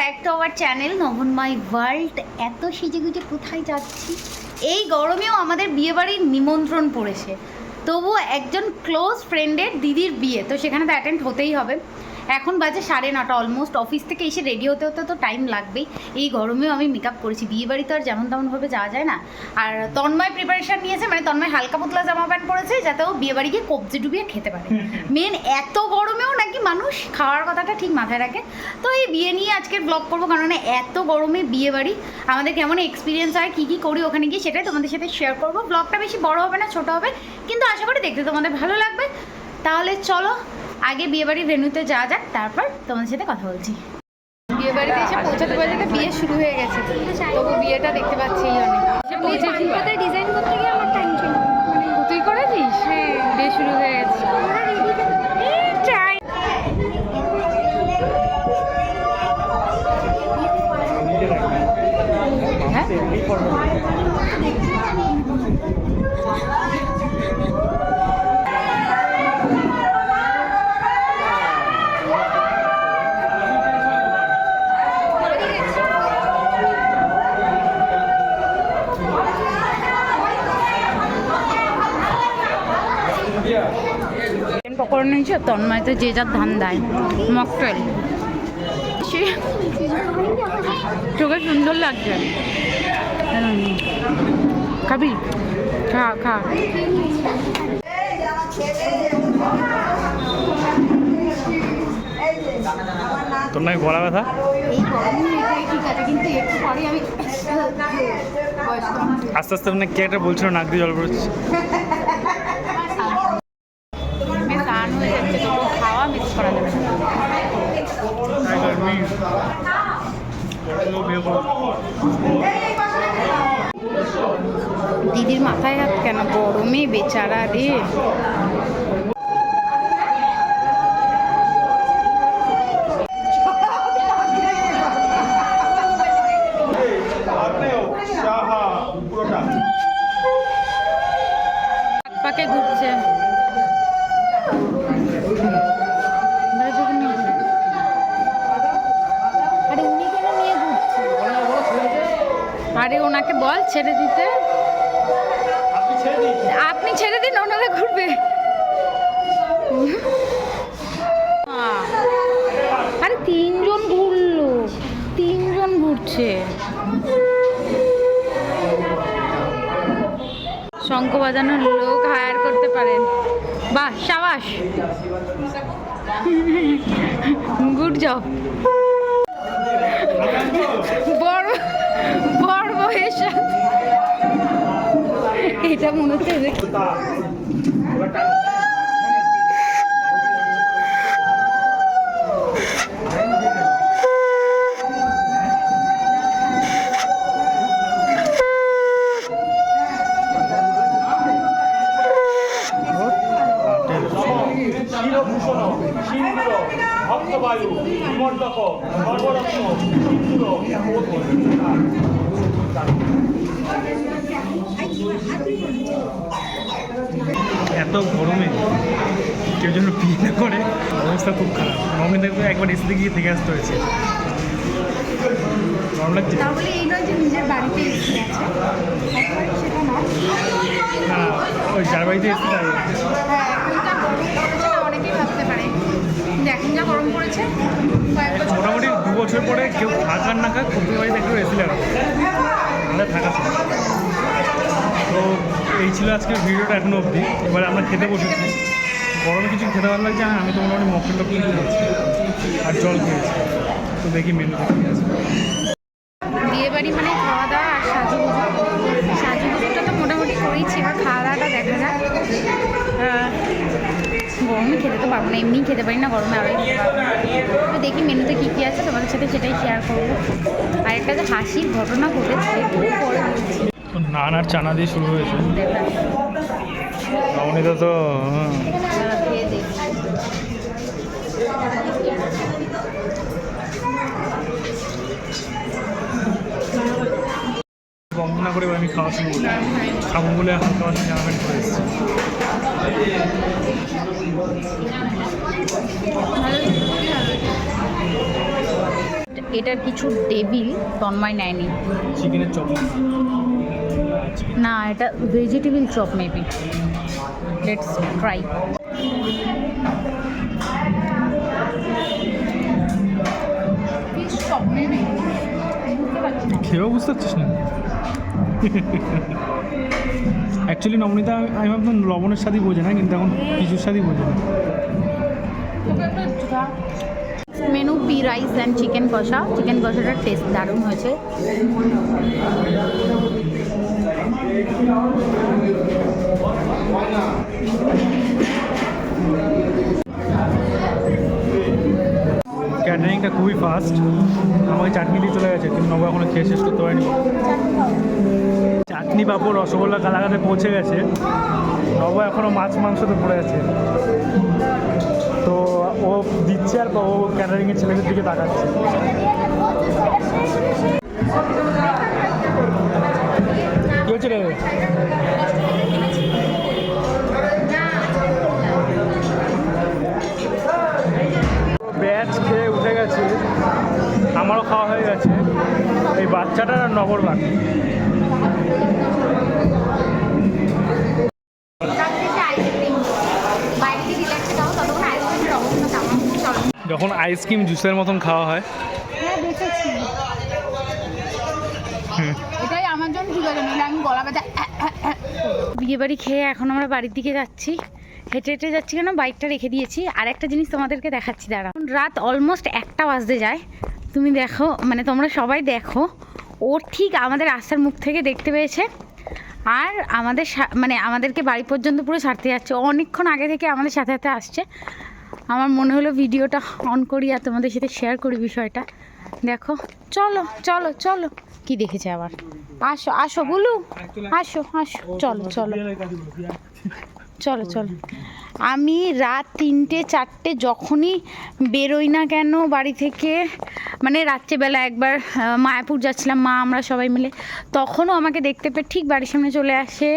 Back to our channel Nabanmoy world এত সেজেগুজে কোথায় যাচ্ছি? এই গরমেও আমাদের বিয়েবাড়ির নিমন্ত্রণ পড়েছে। তবুও একজন ক্লোজ ফ্রেন্ডের দিদির বিয়ে। তো সেখানে তো অ্যাটেন্ড হতেই হবে। এখন বাজে সাড়ে নটা অলমোস্ট অফিস থেকে এসে রেডি হতে হতে তো টাইম লাগবেই। এই গরমেও আমি মেকআপ করেছি বিয়ে বাড়ি তো আর যেমন তেমনভাবে যাওয়া যায় না। আর তন্ময় প্রিপারেশন নিয়েছে মানে তন্ময় হালকা পাতলা জামা প্যান্ট পরেছে যাতে ও বিয়ে বাড়ি গিয়ে কবজি ডুবিয়ে খেতে পারে। মেন এত গরমেও নাকি মানুষ খাওয়ার কথাটা ঠিক মাথায় রাখে। তো এই বিয়ে নিয়ে আজকের ব্লগ করব কারণ এত গরমে বিয়ে বাড়ি আমাদের কেমন এক্সপিরিয়েন্স হয় কী কী করি ওখানে গিয়ে সেটাই তোমাদের সাথে শেয়ার করব। ব্লগটা বেশি বড় হবে না ছোট হবে কিন্তু আশা করি দেখতে তোমাদের ভালো লাগবে। তাহলে চলো আগে বিয়েবাড়ির ভেন্যুতে যাওয়া যাক তারপর তোমাদের সাথে কথা বলছি। বিয়ে বাড়িতে এসে পৌঁছাতে পৌঁছাতে বিয়ে শুরু হয়ে গেছে। তবু বিয়েটা দেখতে পাচ্ছি অনেক। ডিজাইন করতে গিয়ে আমার টাইম ছিল। তুই করেছিস? হ্যাঁ বিয়ে শুরু হয়ে গেছে। হ্যাঁ? পকোড়া নিয়েছি তন্ময় তো যে যার ধান দেয় মকটেল সে চোখে সুন্দর লাগছে। খাবি? খা খা। তোর নাকি গলা ব্যথা? এই গরমে এটাই ঠিক আছে কিন্তু একটু পরে আমি বয়স্ক। মানুষ। আস্তে আস্তে মানে কে একটা বলছিল নাক দিয়ে জল পড়ছে দিদির মাথায় হাত কেন? গরমে বেচারা রে। পাকে ঘুরছে আরে উনি কেন নিয়ে ঘুরছে আরে ওনাকে বল ছেড়ে দিতে। আপনি ছেড়ে দিন। ওনারা ঘুরবে। আরে তিনজন ঘুরলো তিনজন ঘুরছে। শঙ্খ বাজানোর লোক হায়ার করতে পারেন। বাহ সাবাস। Good job. সাথে এটা মনে হচ্ছে এত গরমে কেউ যেন বিয়ে না করে অবস্থা খুব খারাপ। তো একবার এসে গিয়ে থেকে আসতে হয়েছে। গরম লাগছে? তাহলে এই নয় যে নিজের বাড়িতে এসে গেছে সেটা নয় না ওই যার বাড়িতে এসে হ্যাঁ অনেকেই ভাবতে পারে। এখন যা গরম পড়েছে মোটামুটি দু বছর পরে কেউ থাক আর না খাক কপির বাড়িতে একটু এসে লাগাবো থাকা তো এই ছিল আজকের ভিডিওটা এখনও অবধি। এবার আমরা খেতে বসেছি। গরমে কিছু খেতে ভালো লাগছে আর আমি তো মোটামুটি মকটেল টকটেল খেয়েছি আর জল খেয়েছি। তো দেখি মেনুতে কী আছে। বিয়ে মানে খাওয়া দাওয়া আর সাজুগুজু। সাজুগুজুটা তো মোটামুটি করেইছি এবার খাওয়া দাওয়াটা দেখা যাক। গরমে খেতে তো পারব না, এমনিই খেতে পারি না গরমে না তো দেখি মেনুতে কী কী আছে, তোমাদের সাথে সেটাই শেয়ার করব। আর একটা যে হাসির ঘটনা ঘটেছে পরে বলছি। নান আর চানা দিয়ে শুরু হয়েছে। রমণীটা তো হ্যাঁ, বন্ধ না করে আমি খাওয়া শুরু করি খাব বলে হালকা হালকা জামা প্যান্ট করে এসেছি। এটার কিছু টেবিল তন্ময় নেয়নি। চিকেনের চপ। না এটা vegetable chop maybe let's try খেয়েও বুঝতে পারছিস না? অ্যাকচুয়ালি নবনীতা আমি- আমি ভাবতাম লবণের স্বাদই বোঝে না কিন্তু এখন কিছুর স্বাদই বোঝে না। Menu pea rice and chicken কষা চিকেন কষাটার টেস্ট দারুণ হয়েছে। ক্যাটারিংটা খুবই ফাস্ট আমাকে চাটনি দিয়ে চলে গেছে, কিন্তু নব এখনও খেয়ে শেষ করতে পারিনি। চাটনি পাঁপড় রসগোল্লা কালাকাতে পৌঁছে গেছে। নব এখনও মাছ মাংসতে পড়ে আছে। তো ও দিচ্ছে আর ও ক্যাটারিংয়ের ছেলেদের দিকে তাকাচ্ছে। হচ্ছে রে ব্যাচ খেয়ে উঠে গেছে। আমারও খাওয়া হয়ে গেছে। এই বাচ্চাটার আর নগর বাকি। যখন আইসক্রিম জুসের মতন খাওয়া হয় হ্যাঁ দেখেছি এটাই আমার জন্য ঠিক আছে নইলে আমি গলা ব্যথা বিয়ে বাড়ি খেয়ে এখন আমরা বাড়ির দিকে যাচ্ছি। হেঁটে হেঁটে যাচ্ছি কেন? বাইকটা রেখে দিয়েছি। আর একটা জিনিস তোমাদেরকে দেখাচ্ছি দাঁড়া রাত অলমোস্ট একটা বাজতে যায়। তুমি দেখো মানে তোমরা সবাই দেখো ও ঠিক আমাদের রাস্তার মুখ থেকে দেখতে পেয়েছে। আর আমাদের মানে আমাদেরকে বাড়ি পর্যন্ত পুরো ছাড়তে যাচ্ছে। অনেকক্ষণ আগে থেকে আমাদের সাথে সাথে আসছে। আমার মনে হলো ভিডিওটা অন করি আর তোমাদের সাথে শেয়ার করি বিষয়টা। দেখো। চলো চলো চলো। কি দেখেছে আবার? আসো আসো বলু। আসো আসো। চলো চলো। চলো চলো। আমি রাত তিনটে, চারটে যখনই বেরোই না কেন বাড়ি থেকে মানে রাত্রেবেলা একবার মায়াপুর যাচ্ছিলাম, মা, আমরা সবাই মিলে, তখনও আমাকে দেখতে পেয়ে ঠিক বাড়ির সামনে চলে আসে।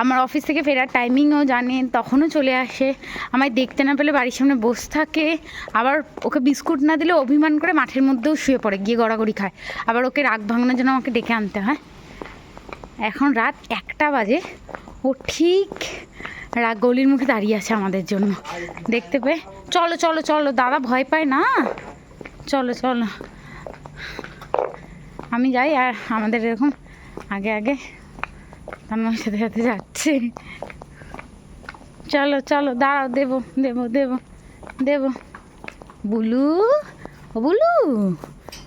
আমার অফিস থেকে ফেরার টাইমিংও জানে, তখনও চলে আসে। আমায় দেখতে না পেলে বাড়ির সামনে বসে থাকে। আবার ওকে বিস্কুট না দিলে অভিমান করে মাঠের মধ্যেও শুয়ে পড়ে, গিয়ে গড়াগড়ি খায়। আবার ওকে রাগ ভাঙানোর জন্য আমাকে ডেকে আনতে হয়। এখন রাত একটা বাজে। ও ঠিক রাগ গলির মুখে দাঁড়িয়ে আছে আমাদের জন্য। দেখতে পেয়ে? চলো চলো চলো, দাদা ভয় পায় না? চলো চলো। আমি যাই আর আমাদের এরকম আগে আগে আমার সাথে সাথে যাচ্ছে। চলো চলো, দাঁড়াও, দেবো দেবো দেবো দেবো। বুলু? ও বুলু?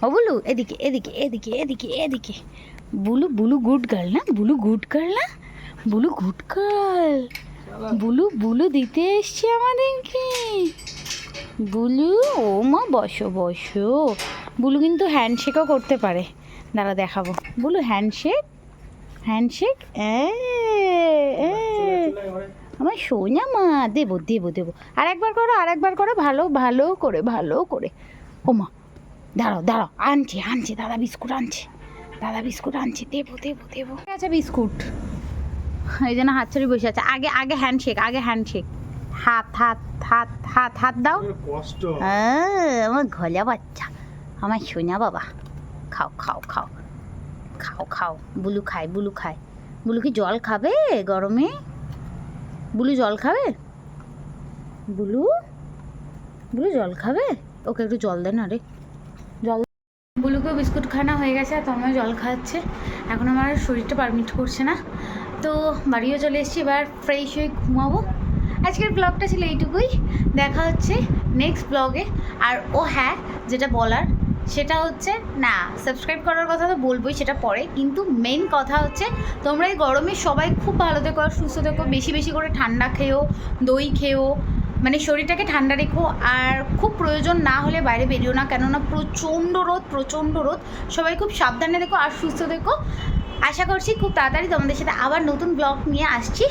ও বুলু, এদিকে এদিকে এদিকে এদিকে এদিকে। বুলু বুলু গুড গার্ল না? বুলু গুড গার্ল না? বুলু গুড গার্ল বুলু বুলু দিতে এসছে আমাদেরকে। বুলু, ও মা, বসো বসো। বুলু কিন্তু হ্যান্ডশেকও করতে পারে। দাঁড়া, দেখাবো। বুলু হ্যান্ডশেক হ্যান্ডশেক আমার সোনা মা, দেবো দেবো দেবো। আর একবার করো আর একবার করো, ভালো ভালো করে ভালো করে। ও মা, দাঁড়াও দাঁড়াও, আনছি আনছি, দাদা বিস্কুট আনছি। দাদা বিস্কুট আনছি, দেবো দেবো দেবো। আচ্ছা বিস্কুট। এই জন্য হাত ছড়ি বসে আছে। আগে আগে হ্যান্ডশেক আগে হ্যান্ডশেক হাত হাত হাত হাত হাত দাও। কষ্ট। আমার ঘলা বাচ্চা। আমার সোনা বাবা। খাও খাও খাও। খাও খাও। বুলু খায় বুলু খায়। বুলু কি জল খাবে গরমে? বুলু জল খাবে? বুলু? বুলু জল খাবে? ওকে একটু জল দে না রে। জল বুলুকেও বিস্কুট খানা হয়ে গেছে আর তন্ময় জল খাচ্ছে। এখন আমার শরীরটা পারমিট করছে না। তো বাড়িও চলে এসেছি, এবার ফ্রেশ হয়ে ঘুমাবো। আজকের ব্লগটা ছিল এইটুকুই। দেখা হচ্ছে নেক্সট ব্লগে আর ও হ্যাঁ যেটা বলার, সেটা হচ্ছে, না সাবস্ক্রাইব করার কথা তো বলবোই, সেটা পরে। কিন্তু মেন কথা হচ্ছে, তোমরা এই গরমে সবাই খুব ভালো থেকো আর সুস্থ থেকো, বেশি বেশি করে ঠান্ডা খেও দই খেও মানে শরীরটাকে ঠান্ডা রেখো। আর খুব প্রয়োজন না হলে বাইরে বেরিও না, কেননা প্রচণ্ড রোদ প্রচণ্ড রোদ। সবাই খুব সাবধানে দেখো আর সুস্থ থেকো। আশা করছি খুব তাড়াতাড়ি তোমাদের সাথে আবার নতুন ব্লগ নিয়ে আসছি।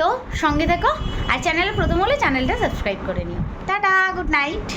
তো সঙ্গে থেকো, আর চ্যানেলে প্রথম হলে চ্যানেলটা সাবস্ক্রাইব করে নিও। Tata good night